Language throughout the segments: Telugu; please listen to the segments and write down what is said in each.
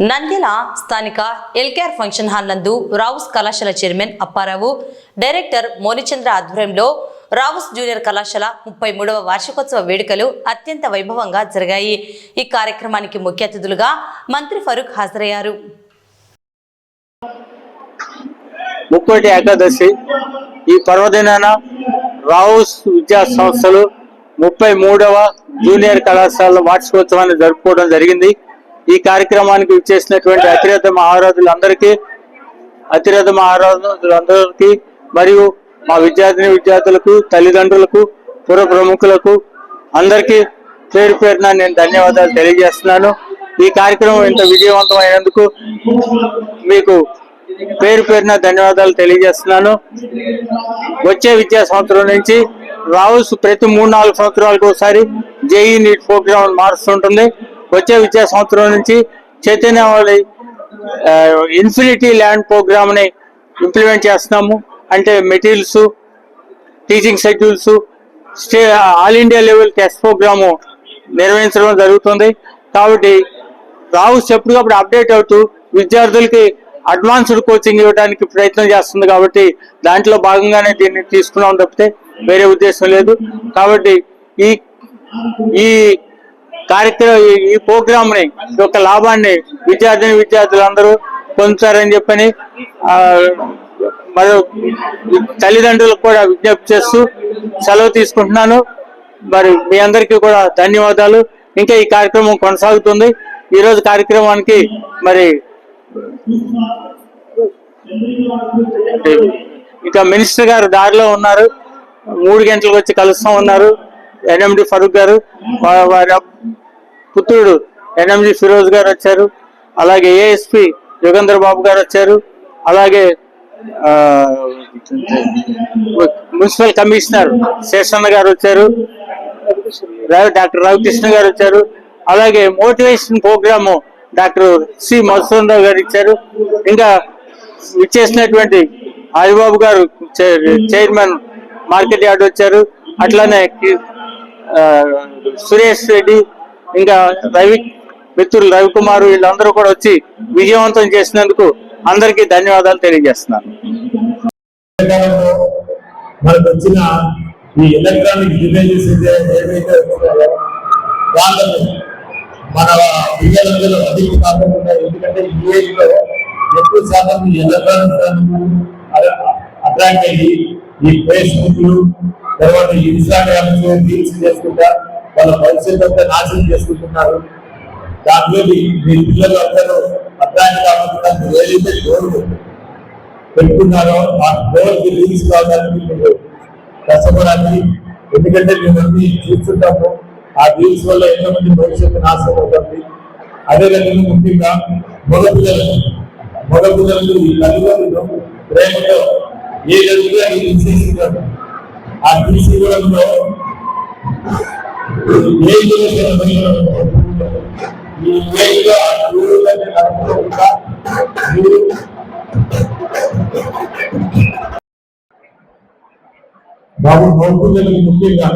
నంద్యాల స్థానిక ఎల్కేఆర్ ఫంక్షన్ హాల్ నందు రావుస్ కళాశాల చైర్మన్ అప్పారావు డైరెక్టర్ మోనిచంద్ర ఆధ్వర్యంలో రావుస్ జూనియర్ కళాశాల ముప్పై మూడవ వార్షికోత్సవ వేడుకలు అత్యంత వైభవంగా జరిగాయి. ఈ కార్యక్రమానికి ముఖ్య అతిథులుగా మంత్రి ఫరూక్ హాజరయ్యారు. ముక్కోటి ఏకాదశి ఈ పర్వదినాన రావుస్ విద్యా సంస్థలు ముప్పై మూడవ జూనియర్ కళాశాల వార్షికోత్సవాన్ని జరుపుకోవడం జరిగింది. ఈ కార్యక్రమానికి ఇచ్చేసినటువంటి అతిరథ మహారాజులందరికీ అతిరథ మహారాజులందరికీ మరియు మా విద్యార్థిని విద్యార్థులకు తల్లిదండ్రులకు పుర ప్రముఖులకు అందరికీ పేరు పేరున నేను ధన్యవాదాలు తెలియజేస్తున్నాను. ఈ కార్యక్రమం ఇంత విజయవంతం అయినందుకు మీకు పేరు పేరున ధన్యవాదాలు తెలియజేస్తున్నాను. వచ్చే విద్యా సంవత్సరం నుంచి రావుస్ ప్రతి మూడు నాలుగు సంవత్సరాలకు ఒకసారి జేఈ నీట్ ప్రోగ్రామ్ మారుస్తుంటుంది. వచ్చే విద్యా సంవత్సరం నుంచి చైతన్యవాళి ఇన్ఫినిటీ ల్యాండ్ ప్రోగ్రామ్ని ఇంప్లిమెంట్ చేస్తున్నాము. అంటే materials teaching schedules stay all India level test programme నిర్వహించడం జరుగుతుంది. కాబట్టి రావుస్ ఎప్పటికప్పుడు అప్డేట్ అవుతూ విద్యార్థులకి అడ్వాన్స్డ్ కోచింగ్ ఇవ్వడానికి ప్రయత్నం చేస్తుంది కాబట్టి దాంట్లో భాగంగానే దీన్ని తీసుకున్నాం తప్పితే వేరే ఉద్దేశం లేదు. కాబట్టి ఈ ఈ కార్యక్రమం ఈ- ఈ ప్రోగ్రామ్ని యొక్క లాభాన్ని విద్యార్థిని విద్యార్థులందరూ పొందుతారని చెప్పని ఆ, మరి తల్లిదండ్రులకు కూడా విజ్ఞప్తి చేస్తూ సెలవు తీసుకుంటున్నాను. మరి మీ అందరికీ కూడా ధన్యవాదాలు. ఇంకా ఈ కార్యక్రమం కొనసాగుతుంది. ఈ రోజు కార్యక్రమానికి మరి ఇంకా మినిస్టర్ గారు దారిలో ఉన్నారు. మూడు గంటలకు వచ్చి కలుస్తా ఉన్నారు. ఎన్ఎండి ఫరూక్ గారు వారి పుత్రుడు ఎన్ఎండి ఫిరోజ్ గారు వచ్చారు. అలాగే ఏఎస్పి యుగంధర్ బాబు గారు వచ్చారు. అలాగే మున్సిపల్ కమిషనర్ శేషన్న గారు వచ్చారు. డాక్టర్ రవికృష్ణ గారు వచ్చారు. అలాగే motivation programme doctor C Madhusudan Rao garu ఇచ్చారు. ఇంకా ఇచ్చేసినటువంటి హరిబాబు గారు చైర్- చైర్మన్ మార్కెట్ యార్డ్ వచ్చారు. అట్లానే సురేష్ రెడ్డి ఇంకా రవి మిత్రులు రవికుమార్ వీళ్ళందరూ కూడా వచ్చి విజయవంతం చేసినందుకు అందరికీ ధన్యవాదాలు తెలియజేస్తున్నాను. మనకు వచ్చిన ఈ ఎలక్ట్రానిక్ డివైజెస్ ఏవైతే వచ్చినాయో వాళ్ళను మన పిల్లలందరూ అధిక కాకుండా ఎందుకంటే ఈ ఏజ్లో ఎక్కువ శాతం ఎలక్ట్రానిక్ అట్రాక్ట్ అయ్యి ఈ ఫేస్బుక్ తర్వాత ఈ విషయాన్ని రీల్స్ చేసుకుంటా వాళ్ళ భవిష్యత్తు అంతా నాశనం చేసుకుంటున్నారు. దాంట్లో మీ- పిల్లలు అందరూ అర్థాన్ని కాకుండా మీరు ఏదైతే గోల్డ్ పెట్టుకున్నారో ఆ గోల్ రిలీజ్ కావడానికి మీరు కష్టపడాలి. ఎందుకంటే మేము అన్ని చూస్తుంటాము. ఆ రీల్స్ వల్ల ఎంతో మంది భవిష్యత్తు నాశనం అవుతుంది. అదే విధంగా ముఖ్యంగా మగపిల్లలు మగపిల్లలకు ఈ తల్లిదండ్రులు ప్రేమతో ఏ జరుగుతుందో అది తీసేస్తున్నారు ఆ తీసుకోవడంలో ఈ ఏజ్లో ఆ మీరు బాబు నౌకర్లకు ముఖ్యంగా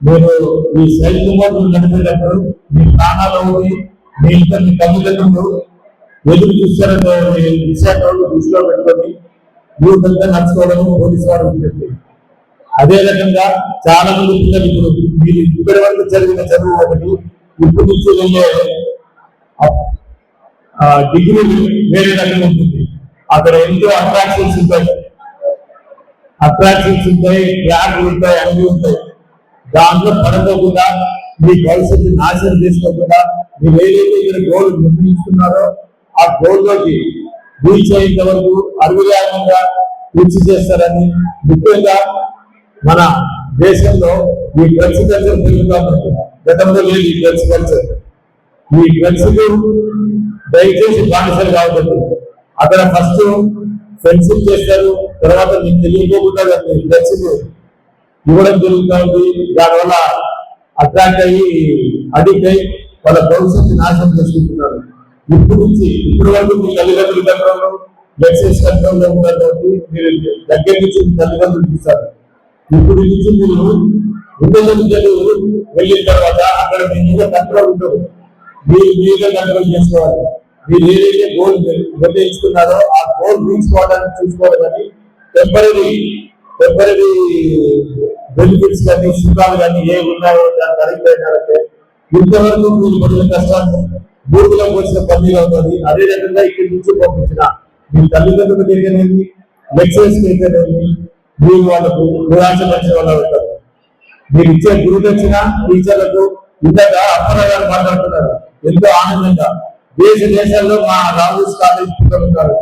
మీరు మీ సైడ్ నడిపేటప్పుడు మీ ప్రాణాలు మీ ఇంట్లో మీ తల్లిదండ్రులు ఎదురు చూస్తారనే విషయాన్ని దృష్టిలో పెట్టుకొని యూతంగా నడుచుకోవడం పోలీసు వారు ఉంటుంది అదే రకంగా చాలా మంది పిల్లలు ఇప్పుడు. మీరు ఇప్పటి వరకు జరిగిన చదువు ఒకటి ఇప్పుడు నుంచి ఆ డిగ్రీ వేరే రకంగా ఉంటుంది. అక్కడ ఎంతో అట్రాక్షన్స్ ఉంటాయి. అట్రాక్షన్స్ ఉంటాయి ట్రాక్లు ఉంటాయి అన్ని ఉంటాయి. దాంట్లో పడకోకుండా మీ భవిష్యత్తు నాశనం చేసుకోకుండా మీరు ఏదైతే ఇక్కడ గోల్ నిర్ణయించుకున్నారో ఆ గోల్లోకి రీచ్ అయ్యేంత వరకు అడుగుదారంగా కృషి చేస్తారని ముఖ్యంగా మన దేశంలో ఈ డ్రగ్స్ కల్చర్ పెరుగుతా గతంలో లేదు ఈ డ్రగ్స్ కల్చర్ ఈ డ్రగ్స్ దయచేసి బానిసలు కావద్దు అక్కడ ఫస్ట్ ఫ్రెండ్షిప్ చేస్తారు తర్వాత మీకు తెలియకోకుండా డ్రగ్స్ ఇవ్వడం జరుగుతుంది దానివల్ల అట్రాక్ట్ అయ్యి అడిక్ట్ అయ్యి వాళ్ళ భవిష్యత్తు నాశనం చేసుకుంటున్నారు. ఇప్పుడు నుంచి ఇప్పుడు వరకు మీ తల్లిదండ్రులు కంట్రోల్లో డ్రగ్స్ కంట్రోల్లో ఉన్నారు కాబట్టి మీరు దగ్గర నుంచి తల్లిదండ్రులు చూస్తారు. ఇప్పుడు నుంచి మీరు ఉన్నత వెళ్ళిన తర్వాత అక్కడ మీ మీద కంట్రోల్ ఉండదు మీరు మీరే కంట్రోల్ చేసుకోవాలి. మీరు ఏదైతే గోల్ నిర్ణయించుకున్నారో ఆ గోల్ తీసుకోవడానికి కావడానికి చూసుకోవాలి కానీ టెంపరీ టెంపరీ బెనిఫిట్స్ కానీ సుఖాలు కానీ ఏ ఉన్నాయో దానికి అడిగిపోయినారంటే ఇంతవరకు మీరు పడిన కష్టాన్ని భూమిలో పోసిన పని అవుతుంది అదే రకంగా ఇక్కడి నుంచి పంపించిన మీ తల్లిదండ్రులకు తిరిగినది లెక్చరర్స్ తిరిగినది దీని వాళ్ళకు నిరాశపరిచిన వాళ్ళు అవుతారు మీరు ఇచ్చే గురుదక్షిణ టీచర్లకు ఇంతక అప్పన్న మాట్లాడుతున్నారు. ఎంతో ఆనందంగా దేశ దేశాల్లో మా రాజు కాలేజ్ ఉంటారు.